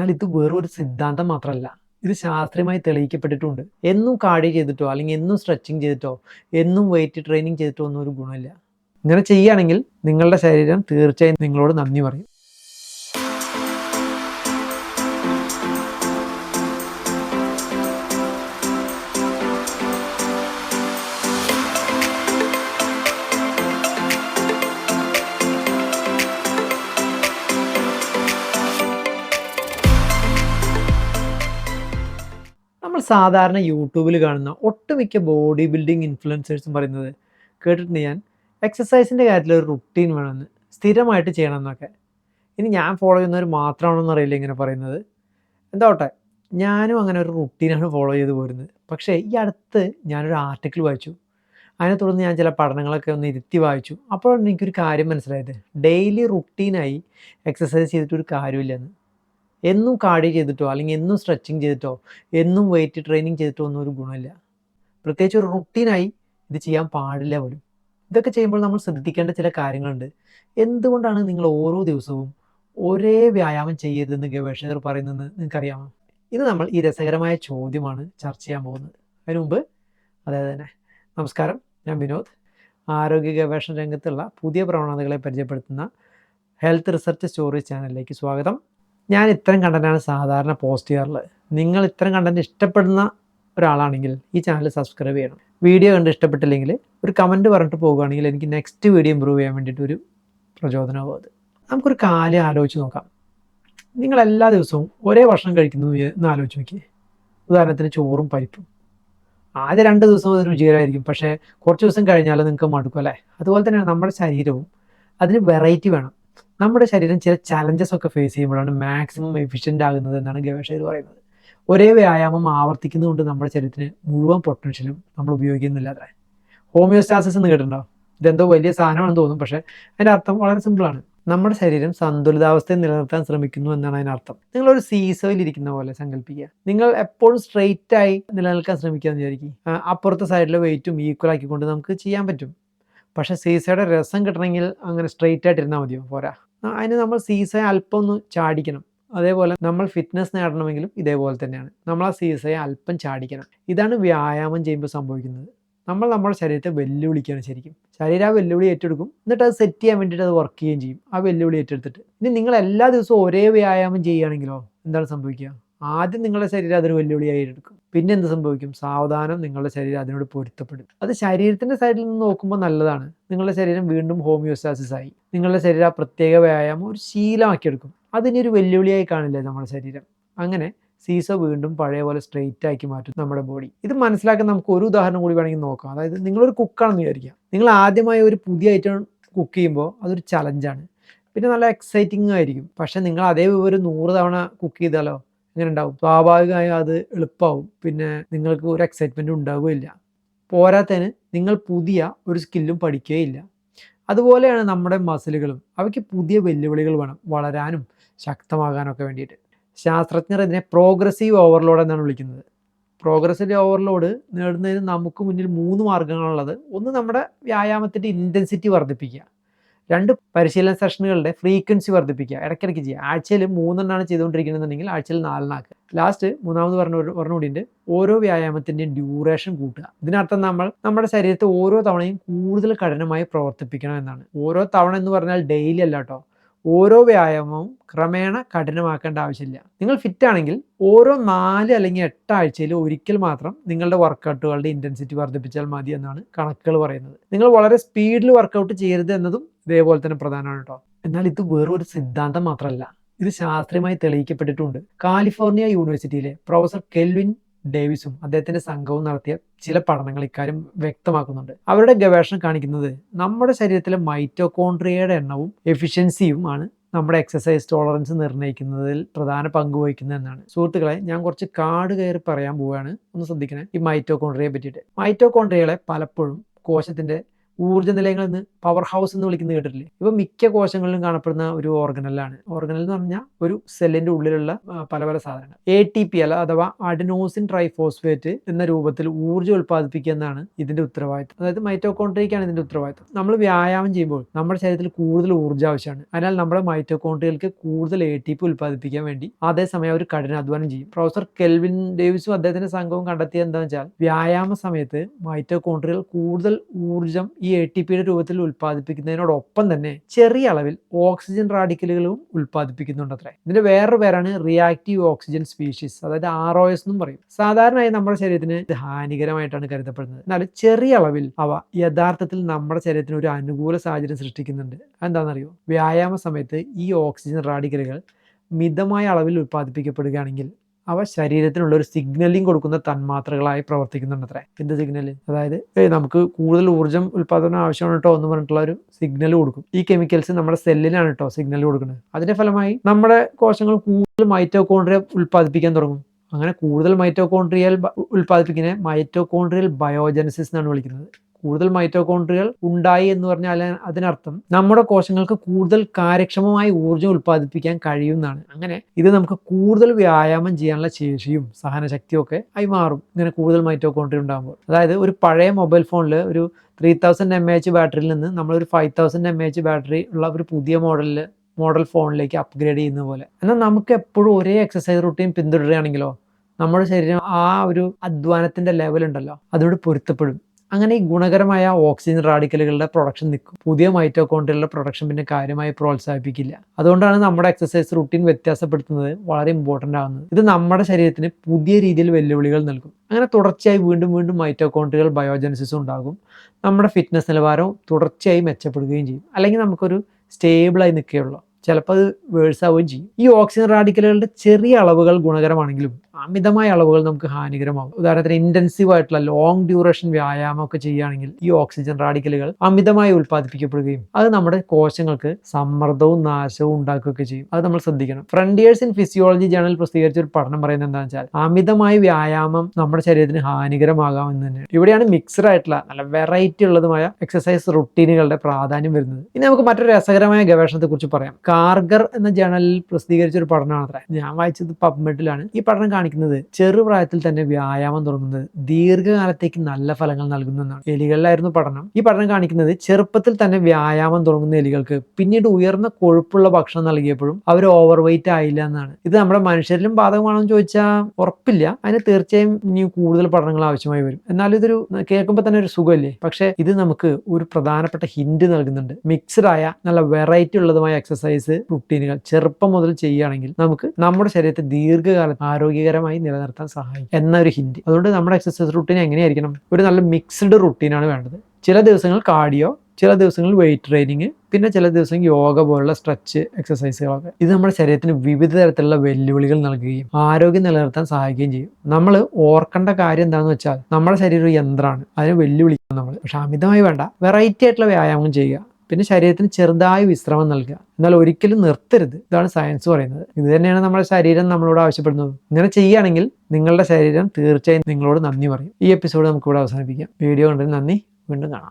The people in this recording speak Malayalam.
എന്നാൽ ഇത് വെറൊരു സിദ്ധാന്തം മാത്രമല്ല. ഇത് ശാസ്ത്രീയമായി തെളിയിക്കപ്പെട്ടിട്ടുണ്ട്. എന്നും കാർഡിയോ ചെയ്തിട്ടോ അല്ലെങ്കിൽ എന്നും സ്ട്രെച്ചിങ് ചെയ്തിട്ടോ എന്നും വെയിറ്റ് ട്രെയിനിങ് ചെയ്തിട്ടോ ഒന്നും ഒരു ഗുണമില്ല. ഇങ്ങനെ ചെയ്യുകയാണെങ്കിൽ നിങ്ങളുടെ ശരീരം തീർച്ചയായും നിങ്ങളോട് നന്ദി പറയും. സാധാരണ യൂട്യൂബിൽ കാണുന്ന ഒട്ടുമിക്ക ബോഡി ബിൽഡിംഗ് ഇൻഫ്ലുവൻസേഴ്സും പറയുന്നത് കേട്ടിട്ടുണ്ട് ഞാൻ. എക്സസൈസിന്റെ കാര്യത്തിൽ ഒരു റുട്ടീൻ വേണമെന്ന് സ്ഥിരമായിട്ട് ചെയ്യണം എന്നൊക്കെ ഇനി ഞാൻ ഫോളോ ചെയ്യുന്നവർ മാത്രമാണെന്ന് അറിയില്ല ഇങ്ങനെ പറയുന്നത്. എന്താവട്ടെ ഞാനും അങ്ങനെ ഒരു റുട്ടീനാണ് ഫോളോ ചെയ്ത് പോരുന്നത്. പക്ഷേ ഈ അടുത്ത് ഞാനൊരു ആർട്ടിക്കിൾ വായിച്ചു. അതിനെ തുടർന്ന് ഞാൻ ചില പഠനങ്ങളൊക്കെ ഒന്ന് ഇരുത്തി വായിച്ചു. അപ്പോഴാണ് എനിക്കൊരു കാര്യം മനസ്സിലായത്. ഡെയിലി റുട്ടീനായി എക്സസൈസ് ചെയ്തിട്ടൊരു കാര്യമില്ലെന്ന്. എന്നും കാർഡിയോ ചെയ്തിട്ടോ അല്ലെങ്കിൽ എന്നും സ്ട്രെച്ചിങ് ചെയ്തിട്ടോ എന്നും വെയിറ്റ് ട്രെയിനിങ് ചെയ്തിട്ടോ ഒന്നും ഒരു ഗുണമില്ല. പ്രത്യേകിച്ച് ഒരു റുട്ടീനായി ഇത് ചെയ്യാൻ പാടില്ല പോലും. ഇതൊക്കെ ചെയ്യുമ്പോൾ നമ്മൾ ശ്രദ്ധിക്കേണ്ട ചില കാര്യങ്ങളുണ്ട്. എന്തുകൊണ്ടാണ് നിങ്ങൾ ഓരോ ദിവസവും ഒരേ വ്യായാമം ചെയ്യരുതെന്ന് ഗവേഷകർ പറയുന്നതെന്ന് നിങ്ങൾക്കറിയാമോ? ഇത് നമ്മൾ ഈ രസകരമായ ചോദ്യമാണ് ചർച്ച ചെയ്യാൻ പോകുന്നത്. അതിനു മുമ്പ് അതായത് തന്നെ നമസ്കാരം. ഞാൻ വിനോദ്. ആരോഗ്യ ഗവേഷണ രംഗത്തുള്ള പുതിയ പ്രവണതകളെ പരിചയപ്പെടുത്തുന്ന ഹെൽത്ത് റിസർച്ച് സ്റ്റോറീസ് ചാനലിലേക്ക് സ്വാഗതം. ഞാൻ ഇത്തരം കണ്ടന്റാണ് സാധാരണ പോസ്റ്റ് ചെയ്യാറുള്ളത്. നിങ്ങൾ ഇത്തരം കണ്ടന്റ് ഇഷ്ടപ്പെടുന്ന ഒരാളാണെങ്കിൽ ഈ ചാനൽ സബ്സ്ക്രൈബ് ചെയ്യണം. വീഡിയോ കണ്ട് ഇഷ്ടപ്പെട്ടില്ലെങ്കിൽ ഒരു കമന്റ് പറഞ്ഞിട്ട് പോകുകയാണെങ്കിൽ എനിക്ക് നെക്സ്റ്റ് വീഡിയോ ഇമ്പ്രൂവ് ചെയ്യാൻ വേണ്ടിയിട്ട് ഒരു പ്രചോദനമാവും അത്. നമുക്കൊരു കാര്യം ആലോചിച്ച് നോക്കാം. നിങ്ങൾ എല്ലാ ദിവസവും ഒരേ ഭക്ഷണം കഴിക്കുന്നു എന്ന് ആലോചിച്ച് നോക്കിയേ. ഉദാഹരണത്തിന് ചോറും പരിപ്പും. ആദ്യ രണ്ട് ദിവസം അത് രുചികരമായിരിക്കും. പക്ഷേ കുറച്ച് ദിവസം കഴിഞ്ഞാൽ നിങ്ങൾക്ക് മടുക്കും അല്ലേ? അതുപോലെ തന്നെയാണ് നമ്മുടെ ശരീരവും. അതിന് വെറൈറ്റി വേണം. നമ്മുടെ ശരീരം ചില ചലഞ്ചസ് ഒക്കെ ഫേസ് ചെയ്യുമ്പോഴാണ് മാക്സിമം എഫിഷ്യന്റ് ആകുന്നത് എന്നാണ് ഗവേഷകർ പറയുന്നത്. ഒരേ വ്യായാമം ആവർത്തിക്കുന്നതുകൊണ്ട് നമ്മുടെ ശരീരത്തിന് മുഴുവൻ പൊട്ടൻഷ്യലും നമ്മൾ ഉപയോഗിക്കുന്നില്ല അത്രേ. ഹോമിയോസ്റ്റാസിസ് എന്ന് കേട്ടിട്ടുണ്ടോ? ഇതെന്തോ വലിയ സാധനമാണെന്ന് തോന്നും പക്ഷേ അതിന്റെ അർത്ഥം വളരെ സിമ്പിളാണ് നമ്മുടെ ശരീരം സന്തുലിതാവസ്ഥയിൽ നിലനിർത്താൻ ശ്രമിക്കുന്നു എന്നാണ് അതിനർത്ഥം നിങ്ങൾ ഒരു സീസോയിൽ ഇരിക്കുന്ന പോലെ സങ്കല്പിക്കുക നിങ്ങൾ എപ്പോഴും സ്ട്രെയിറ്റ് ആയി നിലനിൽക്കാൻ ശ്രമിക്കുക എന്ന് വിചാരിക്കും. അപ്പുറത്തെ സൈഡിലെ വെയിറ്റും ഈക്വൽ ആക്കിക്കൊണ്ട് നമുക്ക് ചെയ്യാൻ പറ്റും. പക്ഷേ സീസയുടെ രസം കിട്ടണമെങ്കിൽ അങ്ങനെ സ്ട്രെയിറ്റ് ആയിട്ട് ഇരുന്നാൽ മതിയോ? പോരാ. അതിന് നമ്മൾ സീസയെ അല്പം ഒന്ന് ചാടിക്കണം. അതേപോലെ നമ്മൾ ഫിറ്റ്നസ് നേടണമെങ്കിലും ഇതേപോലെ തന്നെയാണ്. നമ്മൾ ആ സീസയെ അല്പം ചാടിക്കണം. ഇതാണ് വ്യായാമം ചെയ്യുമ്പോൾ സംഭവിക്കുന്നത്. നമ്മൾ നമ്മുടെ ശരീരത്തെ വെല്ലുവിളിക്കുകയാണ് ശരിക്കും. ശരീരം ആ വെല്ലുവിളി ഏറ്റെടുക്കും. എന്നിട്ട് അത് സെറ്റ് ചെയ്യാൻ വേണ്ടിയിട്ട് അത് വർക്ക് ചെയ്യുകയും ചെയ്യും. ആ വെല്ലുവിളി ഏറ്റെടുത്തിട്ട്. ഇനി നിങ്ങൾ എല്ലാ ദിവസവും ഒരേ വ്യായാമം ചെയ്യുകയാണെങ്കിലോ എന്താണ് സംഭവിക്കുക? ആദ്യം നിങ്ങളുടെ ശരീരം അതൊരു വെല്ലുവിളിയായി എടുക്കും. പിന്നെ എന്ത് സംഭവിക്കും? സാവധാനം നിങ്ങളുടെ ശരീരം അതിനോട് പൊരുത്തപ്പെടും. അത് ശരീരത്തിന്റെ സൈഡിൽ നിന്ന് നോക്കുമ്പോൾ നല്ലതാണ്. നിങ്ങളുടെ ശരീരം വീണ്ടും ഹോമിയോസ്റ്റാസിസ് ആയി. നിങ്ങളുടെ ശരീരം ആ പ്രത്യേക വ്യായാമം ഒരു ശീലമാക്കിയെടുക്കും അതിനൊരു വെല്ലുവിളിയായി കാണില്ലേ നമ്മുടെ ശരീരം? അങ്ങനെ സീസോ വീണ്ടും പഴയ പോലെ സ്ട്രെയിറ്റ് ആക്കി മാറ്റും നമ്മുടെ ബോഡി ഇത് മനസ്സിലാക്കാൻ നമുക്ക് ഒരു ഉദാഹരണം കൂടി വേണമെങ്കിൽ നോക്കാം. അതായത് നിങ്ങളൊരു കുക്കാണെന്ന് വിചാരിക്കുക നിങ്ങൾ ആദ്യമായി ഒരു പുതിയ ഐറ്റം കുക്ക് ചെയ്യുമ്പോൾ അതൊരു ചലഞ്ചാണ് പിന്നെ നല്ല എക്സൈറ്റിംഗ് ആയിരിക്കും. പക്ഷെ നിങ്ങൾ അതേ ഒരു നൂറ് തവണ കുക്ക് ചെയ്താലോ? എങ്ങനെ ഉണ്ടാവും സ്വാഭാവികമായും അത് എളുപ്പമാവും. പിന്നെ നിങ്ങൾക്ക് ഒരു എക്സൈറ്റ്മെന്റും ഉണ്ടാവുകയില്ല. പോരാത്തതിന് നിങ്ങൾ പുതിയ ഒരു സ്കില്ലും പഠിക്കുകയില്ല. അതുപോലെയാണ് നമ്മുടെ മസിലുകളും അവയ്ക്ക് പുതിയ വെല്ലുവിളികൾ വേണം. വളരാനും ശക്തമാകാനൊക്കെ വേണ്ടിയിട്ട്. ശാസ്ത്രജ്ഞർ ഇതിനെ പ്രോഗ്രസീവ് ഓവർലോഡ് എന്നാണ് വിളിക്കുന്നത്. പ്രോഗ്രസീവ് ഓവർലോഡ് നേടുന്നതിന് നമുക്ക് മുന്നിൽ മൂന്ന് മാർഗങ്ങളുള്ളത്. ഒന്ന് നമ്മുടെ വ്യായാമത്തിന്റെ ഇന്റൻസിറ്റി വർദ്ധിപ്പിക്കുക. രണ്ട് പരിശീലന സെഷനുകളുടെ ഫ്രീക്വൻസി വർദ്ധിപ്പിക്കുക ഇടയ്ക്കിടയ്ക്ക് ചെയ്യുക. ആഴ്ചയിൽ മൂന്നെണ്ണമാണ് ചെയ്തുകൊണ്ടിരിക്കുന്നതെന്നുണ്ടെങ്കിൽ ആഴ്ചയിൽ നാലെണ്ണാക്കുക ലാസ്റ്റ് മൂന്നാമത് പറഞ്ഞ പറഞ്ഞുകൂടിയുണ്ട് ഓരോ വ്യായാമത്തിന്റെയും ഡ്യൂറേഷൻ കൂട്ടുക. ഇതിനർത്ഥം നമ്മൾ നമ്മുടെ ശരീരത്തെ ഓരോ തവണയും കൂടുതൽ കഠിനമായി പ്രവർത്തിപ്പിക്കണം എന്നാണ്. ഓരോ തവണ എന്ന് പറഞ്ഞാൽ ഡെയിലി അല്ല കേട്ടോ. ഓരോ വ്യായാമവും ക്രമേണ കഠിനമാക്കേണ്ട ആവശ്യമില്ല. നിങ്ങൾ ഫിറ്റ് ആണെങ്കിൽ ഓരോ നാല് അല്ലെങ്കിൽ എട്ട് ആഴ്ചയിൽ ഒരിക്കൽ മാത്രം നിങ്ങളുടെ വർക്കൗട്ടുകളുടെ ഇന്റൻസിറ്റി വർദ്ധിപ്പിച്ചാൽ മതി എന്നാണ് കണക്കുകൾ പറയുന്നത്. നിങ്ങൾ വളരെ സ്പീഡിൽ വർക്കൗട്ട് ചെയ്യരുത് എന്നതും ഇതേപോലെ തന്നെ പ്രധാനമാണ് കേട്ടോ എന്നാൽ ഇത് വേറൊരു സിദ്ധാന്തം മാത്രമല്ല ഇത് ശാസ്ത്രീയമായി തെളിയിക്കപ്പെട്ടിട്ടുണ്ട്. കാലിഫോർണിയ യൂണിവേഴ്സിറ്റിയിലെ പ്രൊഫസർ കെൽവിൻ ഡേവിസും അദ്ദേഹത്തിന്റെ സംഘവും നടത്തിയ ചില പഠനങ്ങൾ ഇക്കാര്യം വ്യക്തമാക്കുന്നുണ്ട്. അവരുടെ ഗവേഷണം കാണിക്കുന്നത് നമ്മുടെ ശരീരത്തിലെ മൈറ്റോകോൺട്രിയയുടെ എണ്ണവും എഫിഷ്യൻസിയും ആണ് നമ്മുടെ എക്സസൈസ് ടോളറൻസ് നിർണയിക്കുന്നതിൽ പ്രധാന പങ്ക് വഹിക്കുന്നത് എന്നാണ്. സുഹൃത്തുക്കളെ ഞാൻ കുറച്ച് കാട് കയറി പറയാൻ പോവുകയാണ്. ഒന്ന് ശ്രദ്ധിക്കണേ ഈ മൈറ്റോകോൺട്രിയയെ പറ്റിയിട്ട്. മൈറ്റോകോൺട്രിയകളെ പലപ്പോഴും കോശത്തിന്റെ ഊർജ നിലയങ്ങൾ എന്ന് പവർ ഹൗസ് എന്ന് വിളിക്കുന്നത് കേട്ടിട്ടില്ലേ? ഇപ്പൊ മിക്ക കോശങ്ങളിലും കാണപ്പെടുന്ന ഒരു ഓർഗനലാണ് ഓർഗനൽ എന്ന് പറഞ്ഞാൽ ഒരു സെല്ലിന്റെ ഉള്ളിലുള്ള പല പല സാധനങ്ങൾ. എ ടി പി അല്ല അഥവാ അഡിനോസിൻ ട്രൈഫോസ്ഫേറ്റ് എന്ന രൂപത്തിൽ ഊർജം ഉൽപ്പാദിപ്പിക്കുക എന്നാണ് ഇതിന്റെ ഉത്തരവാദിത്തം. അതായത് മൈറ്റോകോൺട്രിയക്കാണ് ഇതിന്റെ ഉത്തരവാദിത്തം. നമ്മൾ വ്യായാമം ചെയ്യുമ്പോൾ നമ്മുടെ ശരീരത്തിൽ കൂടുതൽ ഊർജം ആവശ്യമാണ്. അതിനാൽ നമ്മുടെ മൈറ്റോകോൺട്രിയൽക്ക് കൂടുതൽ എ ടി പി ഉൽപ്പാദിപ്പിക്കാൻ വേണ്ടി അതേസമയം അവർ കഠിനാധ്വാനം ചെയ്യും. പ്രൊഫസർ കെൽവിൻ ഡേവിസും അദ്ദേഹത്തിന്റെ സംഘവും കണ്ടെത്തിയത് എന്താണെന്ന് വെച്ചാൽ വ്യായാമ സമയത്ത് മൈറ്റോകോൺട്രിയൽ കൂടുതൽ ഊർജം ഈ എ ടി പിയുടെ രൂപത്തിൽ ഉൽപ്പാദിപ്പിക്കുന്നതിനോടൊപ്പം തന്നെ ചെറിയ അളവിൽ ഓക്സിജൻ റാഡിക്കലുകളും ഉൽപ്പാദിപ്പിക്കുന്നുണ്ട് അത്രേ. ഇതിന്റെ വേറൊരു പേരാണ് റിയാക്റ്റീവ് ഓക്സിജൻ സ്പീഷീസ് അതായത് ആർ ഒ എസ് എന്നും പറയും. സാധാരണയായി നമ്മുടെ ശരീരത്തിന് ഇത് ഹാനികരമായിട്ടാണ് കരുതപ്പെടുന്നത്. എന്നാൽ ചെറിയ അളവിൽ അവ യഥാർത്ഥത്തിൽ നമ്മുടെ ശരീരത്തിന് ഒരു അനുകൂല സാഹചര്യം സൃഷ്ടിക്കുന്നുണ്ട്. എന്താണെന്നറിയോ വ്യായാമ സമയത്ത് ഈ ഓക്സിജൻ റാഡിക്കലുകൾ മിതമായ അളവിൽ ഉൽപ്പാദിപ്പിക്കപ്പെടുകയാണെങ്കിൽ അവ ശരീരത്തിനുള്ള ഒരു സിഗ്നലിംഗ് കൊടുക്കുന്ന തന്മാത്രകളായി പ്രവർത്തിക്കുന്നുണ്ട് അത്രേ എന്ത് സിഗ്നൽ അതായത് നമുക്ക് കൂടുതൽ ഊർജം ഉൽപ്പാദനം ആവശ്യമാണ് കേട്ടോ എന്ന് പറഞ്ഞിട്ടുള്ള ഒരു സിഗ്നൽ കൊടുക്കും. ഈ കെമിക്കൽസ് നമ്മുടെ സെല്ലിലാണ് കേട്ടോ സിഗ്നൽ കൊടുക്കുന്നത്. അതിന്റെ ഫലമായി നമ്മുടെ കോശങ്ങൾ കൂടുതൽ മൈറ്റോകോൺഡ്രിയ ഉൽപ്പാദിപ്പിക്കാൻ തുടങ്ങും. അങ്ങനെ കൂടുതൽ മൈറ്റോകോൺഡ്രിയൽ ഉൽപ്പാദിപ്പിക്കുന്ന മൈറ്റോകോൺഡ്രിയൽ ബയോജനസിസ് എന്നാണ് വിളിക്കുന്നത്. കൂടുതൽ മൈറ്റോകോൺഡ്രിയൽ ഉണ്ടായി എന്ന് പറഞ്ഞാൽ അതിനർത്ഥം നമ്മുടെ കോശങ്ങൾക്ക് കൂടുതൽ കാര്യക്ഷമമായി ഊർജം ഉൽപ്പാദിപ്പിക്കാൻ കഴിയുന്നതാണ്. അങ്ങനെ ഇത് നമുക്ക് കൂടുതൽ വ്യായാമം ചെയ്യാനുള്ള ശേഷിയും സഹനശക്തിയും ഒക്കെ ആയി മാറും. ഇങ്ങനെ കൂടുതൽ മൈറ്റോകോൺട്രിയ ഉണ്ടാകുമ്പോൾ. അതായത് ഒരു പഴയ മൊബൈൽ ഫോണിൽ ഒരു ത്രീ തൗസൻഡ് എം എച്ച് ബാറ്ററിയിൽ നിന്ന് നമ്മളൊരു five thousand M H battery ഉള്ള ഒരു പുതിയ മോഡലിൽ മോഡൽ ഫോണിലേക്ക് അപ്ഗ്രേഡ് ചെയ്യുന്ന പോലെ. എന്നാൽ നമുക്ക് എപ്പോഴും ഒരേ എക്സസൈസ് റൂട്ടീൻ പിന്തുടരുകയാണെങ്കിലോ നമ്മുടെ ശരീരം ആ ഒരു അധ്വാനത്തിന്റെ ലെവൽ ഉണ്ടല്ലോ അതോട് പൊരുത്തപ്പെടും. അങ്ങനെ ഈ ഗുണകരമായ ഓക്സിജൻ റാഡിക്കലുകളുടെ പ്രൊഡക്ഷൻ നിൽക്കും പുതിയ മൈറ്റോകോൺട്രിയലുടെ പ്രൊഡക്ഷൻ പിന്നെ കാര്യമായി പ്രോത്സാഹിപ്പിക്കില്ല. അതുകൊണ്ടാണ് നമ്മുടെ എക്സസൈസ് റുട്ടീൻ വ്യത്യാസപ്പെടുത്തുന്നത് വളരെ ഇമ്പോർട്ടന്റ് ആകുന്നത് ഇത് നമ്മുടെ ശരീരത്തിന് പുതിയ രീതിയിൽ വെല്ലുവിളികൾ നൽകും. അങ്ങനെ തുടർച്ചയായി വീണ്ടും വീണ്ടും മൈറ്റോകോൺട്രിയൽ ബയോജനസിസ് ഉണ്ടാകും. നമ്മുടെ ഫിറ്റ്നസ് നിലവാരവും തുടർച്ചയായി മെച്ചപ്പെടുകയും ചെയ്യും. അല്ലെങ്കിൽ നമുക്കൊരു സ്റ്റേബിളായി നിൽക്കുകയുള്ളൂ. ചിലപ്പോൾ അത് വേഴ്സ് ആവുകയും ചെയ്യും. ഈ ഓക്സിജൻ റാഡിക്കലുകളുടെ ചെറിയ അളവുകൾ ഗുണകരമാണെങ്കിലും അമിതമായ അളവുകൾ നമുക്ക് ഹാനികരമാകും. ഉദാഹരണത്തിന് ഇന്റൻസീവ് ആയിട്ടുള്ള ലോങ് ഡ്യൂറേഷൻ വ്യായാമം ഒക്കെ ചെയ്യുകയാണെങ്കിൽ ഈ ഓക്സിജൻ റാഡിക്കലുകൾ അമിതമായി ഉൽപ്പാദിപ്പിക്കപ്പെടുകയും അത് നമ്മുടെ കോശങ്ങൾക്ക് സമ്മർദ്ദവും നാശവും ഉണ്ടാക്കുകയൊക്കെ ചെയ്യും. അത് നമ്മൾ ശ്രദ്ധിക്കണം. ഫ്രണ്ടിയേഴ്സ് ഇൻ ഫിസിയോളജി ജേണൽ പ്രസിദ്ധീകരിച്ച ഒരു പഠനം പറയുന്നത് എന്താണെന്ന് വെച്ചാൽ അമിതമായ വ്യായാമം നമ്മുടെ ശരീരത്തിന് ഹാനികരമാകാമെന്ന് തന്നെ ഇവിടെയാണ് മിക്സഡ് ആയിട്ടുള്ള നല്ല വെറൈറ്റി ഉള്ളതുമായ എക്സസൈസ് റുട്ടീനുകളുടെ പ്രാധാന്യം വരുന്നത്. ഇനി നമുക്ക് മറ്റൊരു രസകരമായ ഗവേഷണത്തെക്കുറിച്ച് പറയാം. കാർഗർ എന്ന ജേണലിൽ പ്രസിദ്ധീകരിച്ച ഒരു പഠനമാണ് അത്ര. ഞാൻ വായിച്ചത് പബ്മെഡിലാണ്. ഈ പഠനം കാണിക്കുന്നത് ചെറുപ്രായത്തിൽ തന്നെ വ്യായാമം തുടങ്ങുന്നത് ദീർഘകാലത്തേക്ക് നല്ല ഫലങ്ങൾ നൽകുന്നതാണ് എലികളിലായിരുന്നു പഠനം. ഈ പഠനം കാണിക്കുന്നത് ചെറുപ്പത്തിൽ തന്നെ വ്യായാമം തുടങ്ങുന്ന എലികൾക്ക് പിന്നീട് ഉയർന്ന കൊഴുപ്പുള്ള ഭക്ഷണം നൽകിയപ്പോഴും അവർ ഓവർ വെയിറ്റ് ആയില്ല എന്നാണ്. ഇത് നമ്മുടെ മനുഷ്യരിലും ബാധകമാണോ എന്ന് ചോദിച്ചാൽ ഉറപ്പില്ല. അതിന് തീർച്ചയായും ഇനി കൂടുതൽ പഠനങ്ങൾ ആവശ്യമായി വരും. എന്നാലും ഇതൊരു കേൾക്കുമ്പോൾ തന്നെ ഒരു സുഖമല്ലേ? പക്ഷേ ഇത് നമുക്ക് ഒരു പ്രധാനപ്പെട്ട ഹിന്റ് നൽകുന്നുണ്ട്. മിക്സഡ് ആയ നല്ല വെറൈറ്റി ഉള്ളതുമായ എക്സസൈസ് റുട്ടീനുകൾ ചെറുപ്പം മുതൽ ചെയ്യുകയാണെങ്കിൽ നമുക്ക് നമ്മുടെ ശരീരത്തെ ദീർഘകാലം ആരോഗ്യകരമായി നിലനിർത്താൻ സഹായിക്കും എന്നൊരു ഹിന്റ് അതുകൊണ്ട് നമ്മുടെ എക്സസൈസ് റുട്ടീൻ എങ്ങനെയായിരിക്കണം? ഒരു നല്ല മിക്സ്ഡ് റുട്ടീനാണ് വേണ്ടത്. ചില ദിവസങ്ങൾ കാർഡിയോ ചില ദിവസങ്ങളിൽ വെയിറ്റ് ട്രെയിനിങ് പിന്നെ ചില ദിവസം യോഗ പോലുള്ള സ്ട്രെച്ച് എക്സസൈസുകളൊക്കെ ഇത് നമ്മുടെ ശരീരത്തിന് വിവിധ തരത്തിലുള്ള വെല്ലുവിളികൾ നൽകുകയും ആരോഗ്യം നിലനിർത്താൻ സഹായിക്കുകയും ചെയ്യും. നമ്മൾ ഓർക്കേണ്ട കാര്യം എന്താണെന്ന് വെച്ചാൽ നമ്മുടെ ശരീരം ഒരു യന്ത്രമാണ്. അതിനെ വെല്ലുവിളിക്കും നമ്മൾ. പക്ഷെ അമിതമായി വേണ്ട. വെറൈറ്റി ആയിട്ടുള്ള വ്യായാമം ചെയ്യുക. പിന്നെ ശരീരത്തിന് ചെറുതായി വിശ്രമം നൽകുക. എന്നാൽ ഒരിക്കലും നിർത്തരുത്. ഇതാണ് സയൻസ് പറയുന്നത്. ഇത് തന്നെയാണ് നമ്മുടെ ശരീരം നമ്മളോട് ആവശ്യപ്പെടുന്നത്. ഇങ്ങനെ ചെയ്യുകയാണെങ്കിൽ നിങ്ങളുടെ ശരീരം തീർച്ചയായും നിങ്ങളോട് നന്ദി പറയും. ഈ എപ്പിസോഡ് നമുക്കിവിടെ അവസാനിപ്പിക്കാം. വീഡിയോ കണ്ടതിന് നന്ദി. വീണ്ടും കാണാം.